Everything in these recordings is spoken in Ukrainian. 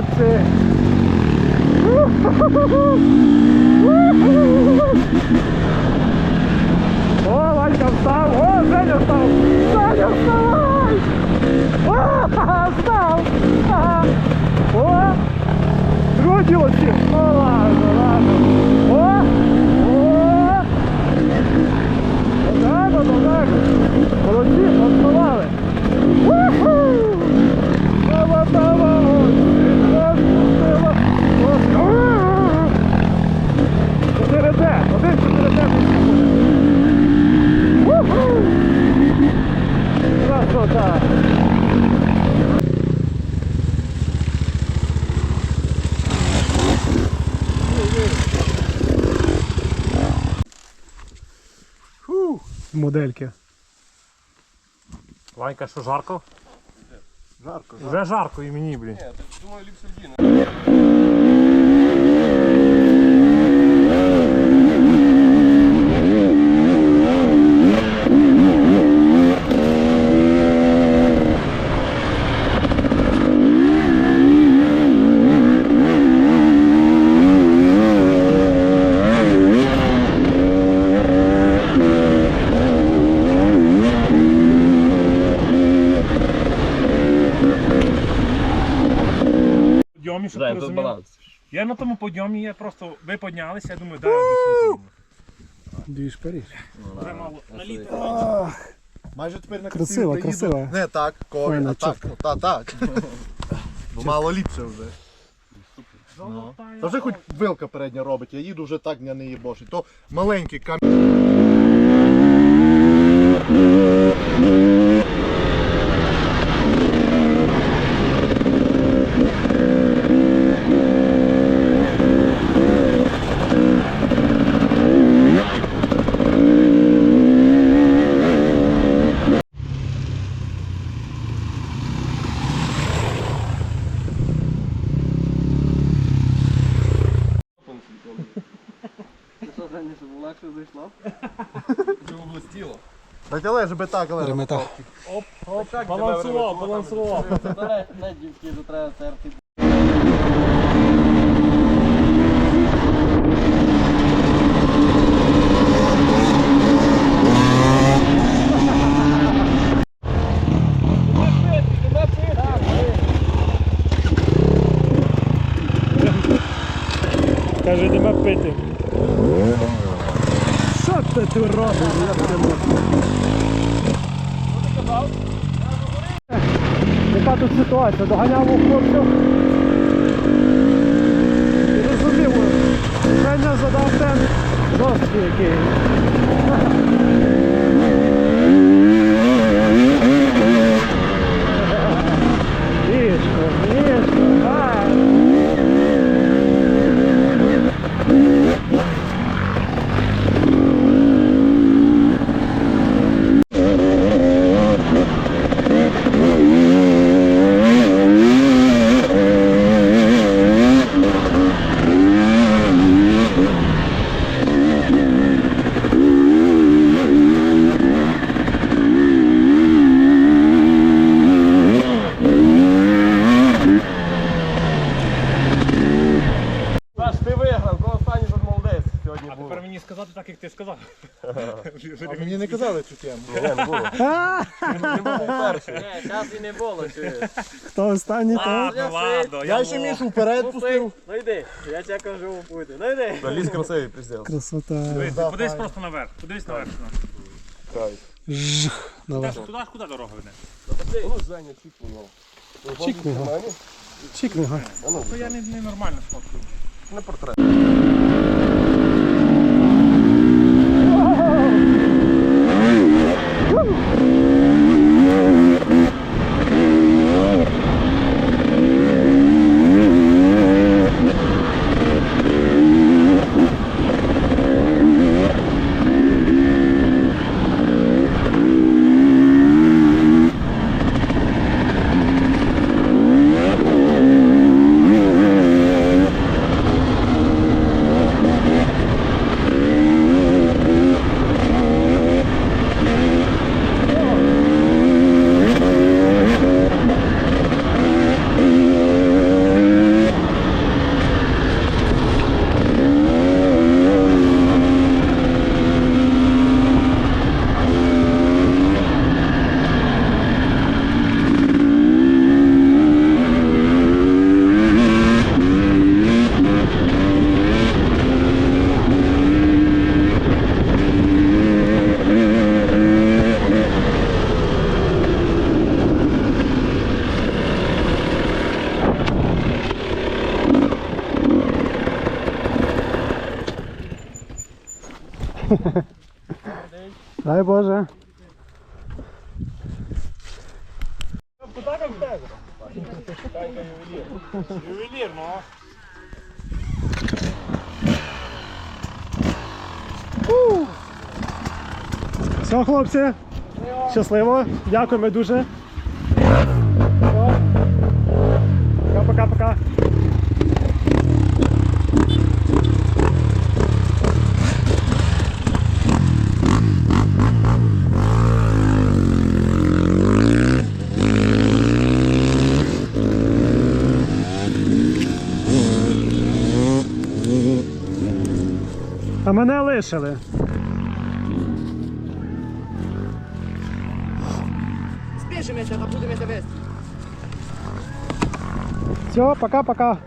হচ্ছে модельки. Ванька, що жарко? Жарко, Вже жарко і мені, блін. Ні, думаю, ліпше вдіне. Баланс. Я на тому подйомі, я просто ви піднялися, я думаю, да, я дихну. Вже мало наліти. Майже тепер на красиво. доїду. Не так, кові, Файно, а так. чітко. ну, Та, так. Бо мало ліпше вже. Та вже хоч вилка передня робить, я їду вже так на неї бошить. То маленький камінь. що зайшла. Вже облистіло. Та тяли ж би так, але. Ремета. Оп, оп, так, балансував, балансував. Не, дівки, то треба терти. Каже, йдемо пити. Ти робиш? Я тебе можу. Яка тут ситуація? Доганяв хлопців. І Розумів, Женя задав темп жорсткий який. Мішко, мішко, ай. Саш, ти виграв, кого останній тут молодець сьогодні А був. тепер мені сказати так, як ти сказав. А мені не казали цю тему. Ні, не було. Він був перший. Ні, зараз і не було, чуєш. Хто останній, то? Ладно, ладно. Я ще мішу вперед пустив. Ну йди, я тебе кажу пути. Ну йди. Та ліс красивий, пиздец. Красота. Дивись, Да, Подивись файно. просто наверх. Подивись наверх. Кайф. Жх. Давай. Туди ж куди дорога веде? Ну, Женя, чіпну його. Чікни його. Чікни його. То я не, не нормально сфоткаю. Не портрет. Дай Боже. Ювелір, ну. Все, хлопці. Щасливо. Дякуємо дуже. Пока-пока-пока. А мене лишили. Spiešimės, будемо вести Все, пока-пока.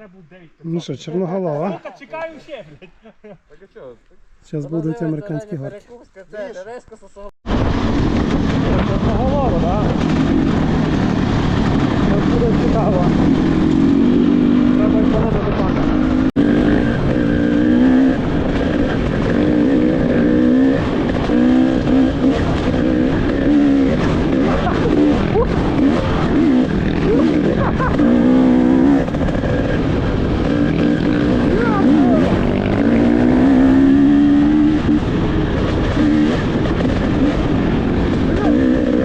Треба буде. Ну що, чорноголова. Сука, чекаю ще, блядь. Так а чого? Зараз будуть американські горки. Чорноголова, так? Це буде цікаво. Треба й пака.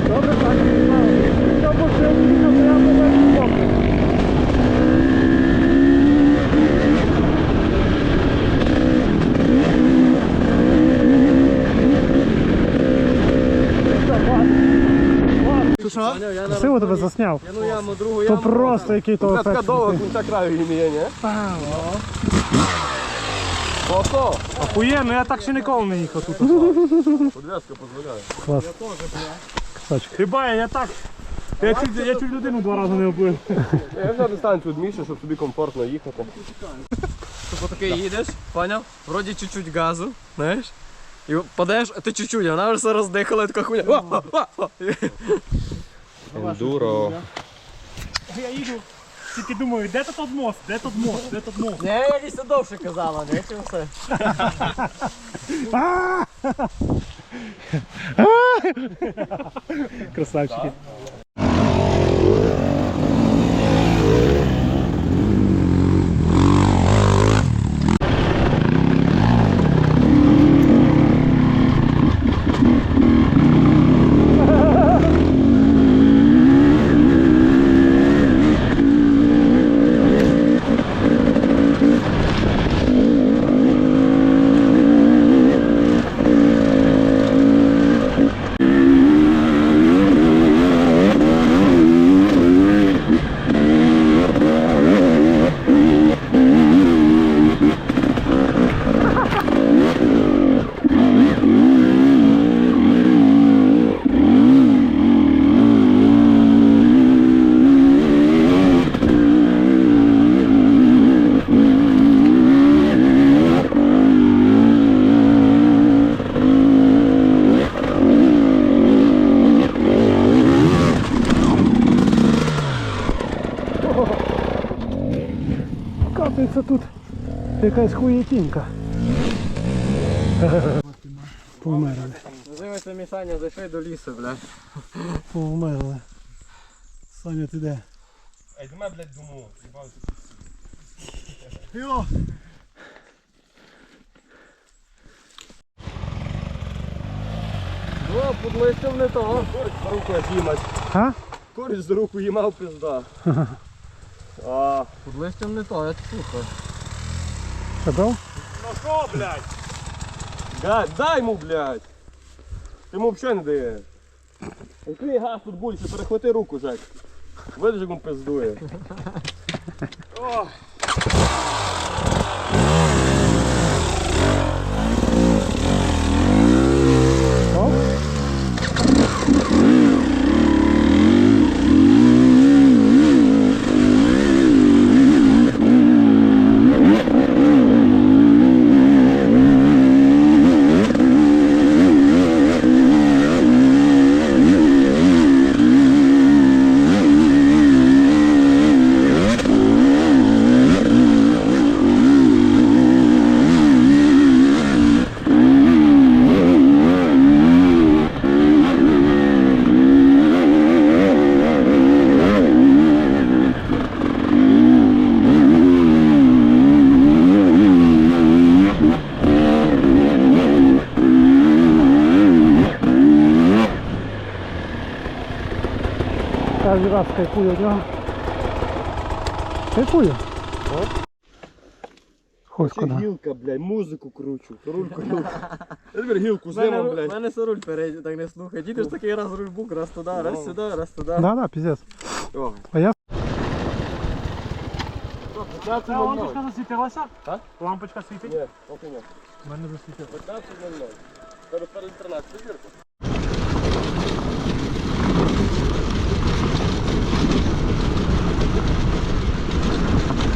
Добре, так. Що? Красиво тебе засняв. Одну яму, другу То яму. просто який то Бля, така ефект. довга кінця краю є, ні? Ото! Ахуєнно, я так ще ніколи не їхав тут. Подвязка дозволяє. Клас. Хіба я, я так. Я чуть, я чуть людину два рази не облив. Я взяв дистанцію від Міші, щоб собі комфортно їхати. Типу такий їдеш, поняв? Вроді чуть-чуть газу, знаєш? І падаєш, а ти чуть-чуть, а вона вже все роздихала, і така хуйня. Ва, ва, ва, ва. Ендуро. Я їду, тільки думаю, де тут мост, де тут мост, де тут мост. Не, я якось довше казала, не чи все. Красавчики. Тут якась хуєтінка. Померли. Називається Мішаня, зайшли до лісу, бля. Померли. Саня, ти де? Ей, до мене, блядь, думу. Йо! О, під листям не того. Курить за руку їмать. А? Курить за руку їмав пизда. А, Під листям не то, я слухаю. Що дав? Ну що, блядь? дай, дай йому, блядь. Ти йому взагалі не даєш. Який газ тут більше, перехвати руку, Жек. Видиш, як він пиздує. Кожен раз кайфую від нього. Кайфую. Хоч Чи куди. гілка, блядь, музику кручу. Рульку гілку. Я тепер гілку У знімав, мене, у блядь. мене все руль передній, так не слухай. Діти ж такий раз руль бук, раз туди, раз сюди, раз туди. Да, да, піздець. О, А я Ця лампочка засвітилася? А? Лампочка світить? Ні, поки ні. У мене засвітилася. 15.00. Перед перед 13,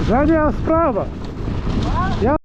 Gdzie jest sprawa? Ja